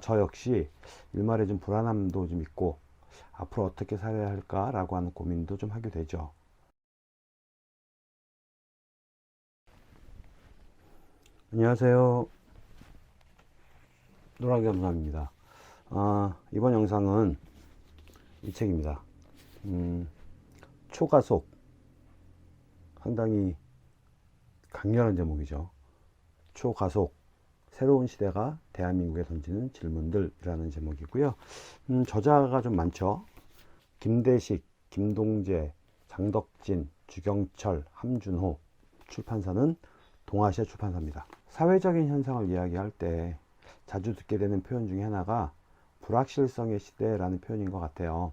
저 역시 일말에 좀 불안함도 좀 있고 앞으로 어떻게 살아야 할까라고 하는 고민도 좀 하게 되죠. 안녕하세요. 노랑겸상입니다. 아, 이번 영상은 이 책입니다. 음, 초가속. 상당히 강렬한 제목이죠. 초가속. 새로운 시대가 대한민국에 던지는 질문들이라는 제목이고요. 음, 저자가 좀 많죠. 김대식, 김동재, 장덕진, 주경철, 함준호. 출판사는 동아시아 출판사입니다. 사회적인 현상을 이야기할 때 자주 듣게 되는 표현 중에 하나가 불확실성의 시대라는 표현인 것 같아요.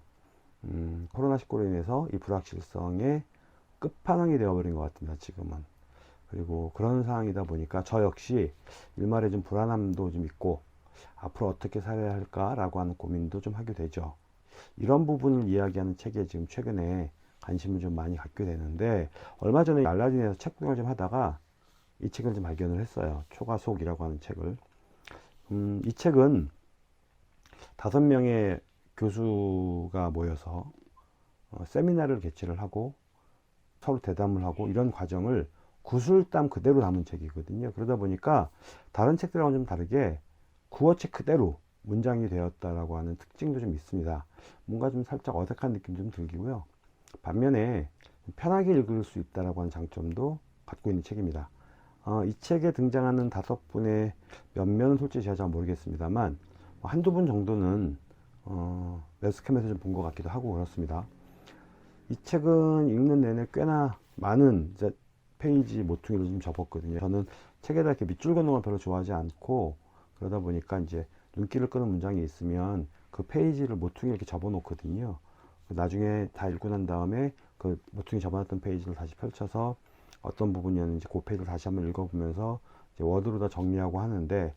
음, 코로나19로 인해서 이 불확실성의 끝판왕이 되어버린 것 같습니다. 지금은. 그리고 그런 상황이다 보니까 저 역시 일말에 좀 불안함도 좀 있고 앞으로 어떻게 살아야 할까라고 하는 고민도 좀 하게 되죠. 이런 부분을 이야기하는 책에 지금 최근에 관심을 좀 많이 갖게 되는데 얼마 전에 알라딘에서 책 구경을 좀 하다가 이 책을 좀 발견을 했어요. 초가속이라고 하는 책을. 음, 이 책은 다섯 명의 교수가 모여서 어, 세미나를 개최를 하고 서로 대담을 하고 이런 과정을 구술담 그대로 담은 책이거든요. 그러다 보니까 다른 책들하고는 좀 다르게 구어책 그대로 문장이 되었다라고 하는 특징도 좀 있습니다. 뭔가 좀 살짝 어색한 느낌 좀 들기고요. 반면에 편하게 읽을 수 있다라고 하는 장점도 갖고 있는 책입니다. 어, 이 책에 등장하는 다섯 분의 몇몇은 솔직히 제가 잘 모르겠습니다만 한두 분 정도는 어, 매스캠에서 좀 본 것 같기도 하고 그렇습니다. 이 책은 읽는 내내 꽤나 많은 페이지 모퉁이를 좀 접었거든요. 저는 책에다 이렇게 밑줄 긋는 걸 별로 좋아하지 않고 그러다 보니까 이제 눈길을 끄는 문장이 있으면 그 페이지를 모퉁이 이렇게 접어 놓거든요. 나중에 다 읽고 난 다음에 그 모퉁이 접어놨던 페이지를 다시 펼쳐서 어떤 부분이었는지 그 페이지를 다시 한번 읽어보면서 워드로 다 정리하고 하는데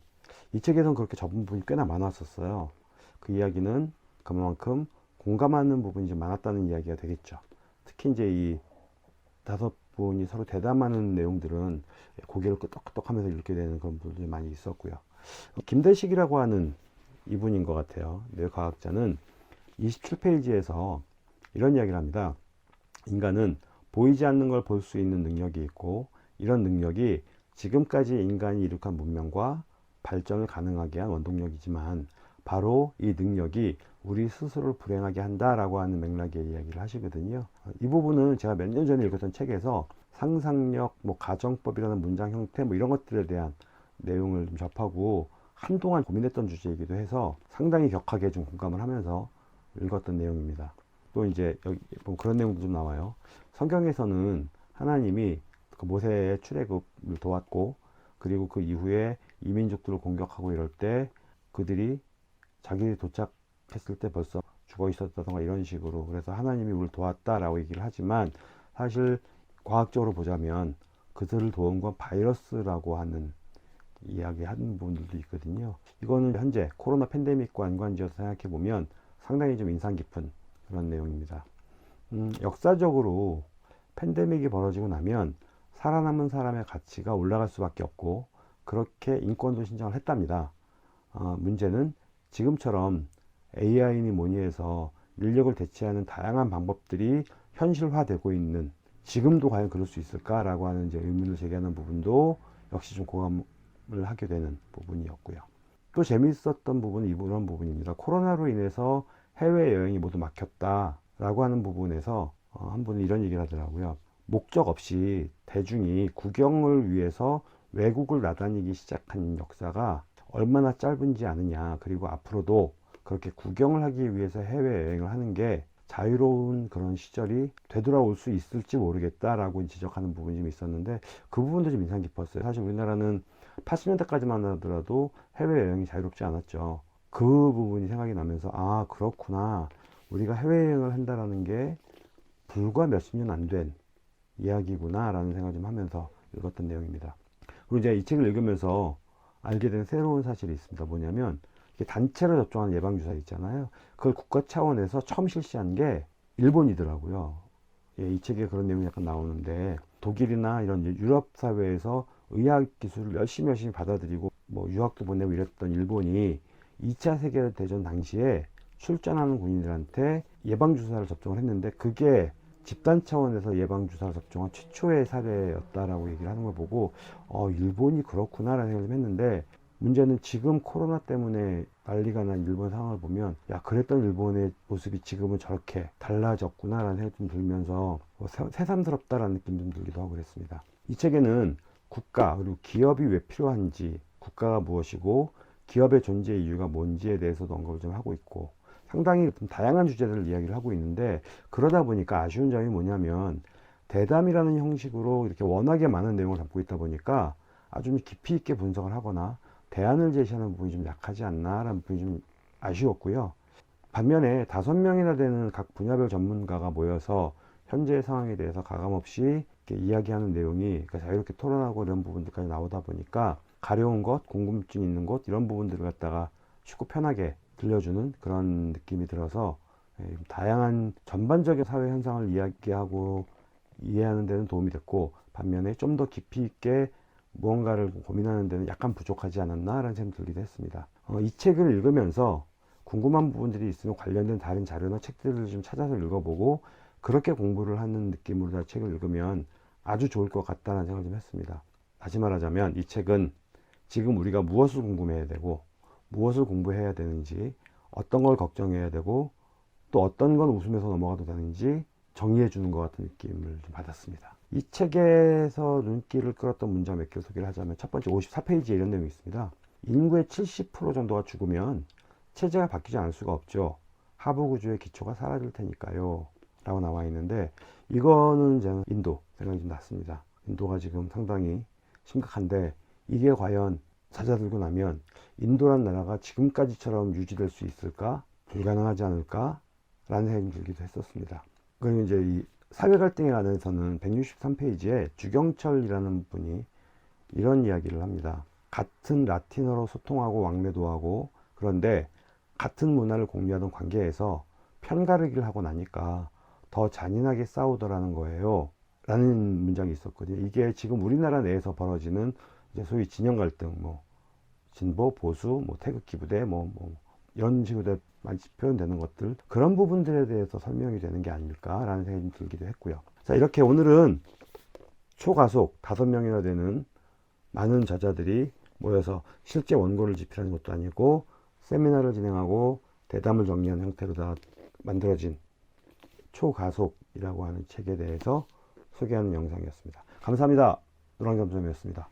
이 책에서는 그렇게 접은 부분이 꽤나 많았었어요. 그 이야기는 그만큼 공감하는 부분이 좀 많았다는 이야기가 되겠죠. 특히 이제 이 다섯 분이 서로 대담하는 내용들은 고개를 끄덕끄덕 하면서 읽게 되는 그런 부분들이 많이 있었고요. 김대식이라고 하는 이분인 것 같아요. 뇌과학자는 27페이지에서 이런 이야기를 합니다. 인간은 보이지 않는 걸 볼 수 있는 능력이 있고 이런 능력이 지금까지 인간이 이룩한 문명과 발전을 가능하게 한 원동력이지만 바로 이 능력이 우리 스스로를 불행하게 한다라고 하는 맥락의 이야기를 하시거든요. 이 부분은 제가 몇 년 전에 읽었던 책에서 상상력, 뭐 가정법이라는 문장 형태 뭐 이런 것들에 대한 내용을 좀 접하고 한동안 고민했던 주제이기도 해서 상당히 격하게 좀 공감을 하면서 읽었던 내용입니다. 또 이제 여기 보면 그런 내용도 좀 나와요. 성경에서는 하나님이 그 모세의 출애굽을 도왔고 그리고 그 이후에 이민족들을 공격하고 이럴 때 그들이 자기들이 도착했을 때 벌써 죽어 있었다던가 이런 식으로 그래서 하나님이 우리를 도왔다라고 얘기를 하지만 사실 과학적으로 보자면 그들을 도운 건 바이러스라고 하는 이야기 하는 부분들도 있거든요. 이거는 현재 코로나 팬데믹과 연관지어서 생각해 보면 상당히 좀 인상 깊은 그런 내용입니다. 음, 역사적으로 팬데믹이 벌어지고 나면 살아남은 사람의 가치가 올라갈 수밖에 없고 그렇게 인권도 신청을 했답니다. 어, 문제는 지금처럼 AI니 뭐니 해서 인력을 대체하는 다양한 방법들이 현실화되고 있는 지금도 과연 그럴 수 있을까라고 하는 이제 의문을 제기하는 부분도 역시 좀 공감을 하게 되는 부분이었고요. 또 재미있었던 부분은 이런 부분입니다. 코로나로 인해서 해외 여행이 모두 막혔다라고 하는 부분에서 어, 한 분은 이런 얘기를 하더라고요. 목적 없이 대중이 구경을 위해서 외국을 나다니기 시작한 역사가 얼마나 짧은지 아느냐. 그리고 앞으로도 그렇게 구경을 하기 위해서 해외여행을 하는 게 자유로운 그런 시절이 되돌아올 수 있을지 모르겠다라고 지적하는 부분이 좀 있었는데 그 부분도 좀 인상 깊었어요. 사실 우리나라는 80년대까지만 하더라도 해외여행이 자유롭지 않았죠. 그 부분이 생각이 나면서 아 그렇구나. 우리가 해외여행을 한다라는 게 불과 몇십 년 안 된 이야기구나 라는 생각을 좀 하면서 읽었던 내용입니다. 그리고 이제 이 책을 읽으면서 알게 된 새로운 사실이 있습니다. 뭐냐면 단체로 접종하는 예방주사 있잖아요. 그걸 국가 차원에서 처음 실시한 게 일본이더라고요. 예, 이 책에 그런 내용이 약간 나오는데 독일이나 이런 유럽 사회에서 의학 기술을 열심히 열심히 받아들이고 뭐 유학도 보내고 이랬던 일본이 2차 세계대전 당시에 출전하는 군인들한테 예방주사를 접종을 했는데 그게 집단 차원에서 예방주사를 접종한 최초의 사례였다라고 얘기를 하는 걸 보고 어, 일본이 그렇구나라는 생각을 좀 했는데 문제는 지금 코로나 때문에 난리가 난 일본 상황을 보면 야 그랬던 일본의 모습이 지금은 저렇게 달라졌구나라는 생각이 좀 들면서 뭐 새- 새삼스럽다라는 느낌 좀 들기도 하고 그랬습니다. 이 책에는 국가 그리고 기업이 왜 필요한지 국가가 무엇이고 기업의 존재 이유가 뭔지에 대해서도 언급을 좀 하고 있고 상당히 좀 다양한 주제들을 이야기를 하고 있는데 그러다 보니까 아쉬운 점이 뭐냐면 대담이라는 형식으로 이렇게 워낙에 많은 내용을 담고 있다 보니까 아주 좀 깊이 있게 분석을 하거나 대안을 제시하는 부분이 좀 약하지 않나라는 부분이 좀 아쉬웠고요. 반면에 다섯 명이나 되는 각 분야별 전문가가 모여서 현재 상황에 대해서 가감없이 이야기하는 내용이 그러니까 자유롭게 토론하고 이런 부분들까지 나오다 보니까 가려운 것, 궁금증 있는 것 이런 부분들을 갖다가 쉽고 편하게 들려주는 그런 느낌이 들어서 예, 좀 다양한 전반적인 사회 현상을 이야기하고 이해하는 데는 도움이 됐고 반면에 좀 더 깊이 있게 무언가를 고민하는 데는 약간 부족하지 않았나라는 생각이 들기도 했습니다. 어, 이 책을 읽으면서 궁금한 부분들이 있으면 관련된 다른 자료나 책들을 좀 찾아서 읽어보고 그렇게 공부를 하는 느낌으로 다 책을 읽으면 아주 좋을 것 같다는 생각을 좀 했습니다. 다시 말하자면 이 책은 지금 우리가 무엇을 궁금해야 되고 무엇을 공부해야 되는지 어떤 걸 걱정해야 되고 또 어떤 건 웃으면서 넘어가도 되는지 정리해 주는 것 같은 느낌을 좀 받았습니다. 이 책에서 눈길을 끌었던 문장 몇 개 소개를 하자면 첫 번째 54페이지에 이런 내용이 있습니다. 인구의 70% 정도가 죽으면 체제가 바뀌지 않을 수가 없죠. 하부 구조의 기초가 사라질 테니까요. 라고 나와 있는데 이거는 저는 인도 생각이 좀 났습니다. 인도가 지금 상당히 심각한데 이게 과연 찾아들고 나면 인도란 나라가 지금까지처럼 유지될 수 있을까? 불가능하지 않을까? 라는 생각이 들기도 했었습니다. 그리고 이제 이 사회 갈등에 관해서는 163페이지에 주경철이라는 분이 이런 이야기를 합니다. 같은 라틴어로 소통하고 왕래도 하고 그런데 같은 문화를 공유하던 관계에서 편가르기를 하고 나니까 더 잔인하게 싸우더라는 거예요. 라는 문장이 있었거든요. 이게 지금 우리나라 내에서 벌어지는 소위 진영 갈등, 뭐 진보, 보수, 뭐 태극기 부대, 뭐, 뭐 이런 식으로 많이 표현되는 것들 그런 부분들에 대해서 설명이 되는 게 아닐까라는 생각이 좀 들기도 했고요. 자 이렇게 오늘은 초가속 다섯 명이나 되는 많은 저자들이 모여서 실제 원고를 집필하는 것도 아니고 세미나를 진행하고 대담을 정리한 형태로 다 만들어진 초가속이라고 하는 책에 대해서 소개하는 영상이었습니다. 감사합니다. 노랑점점이었습니다.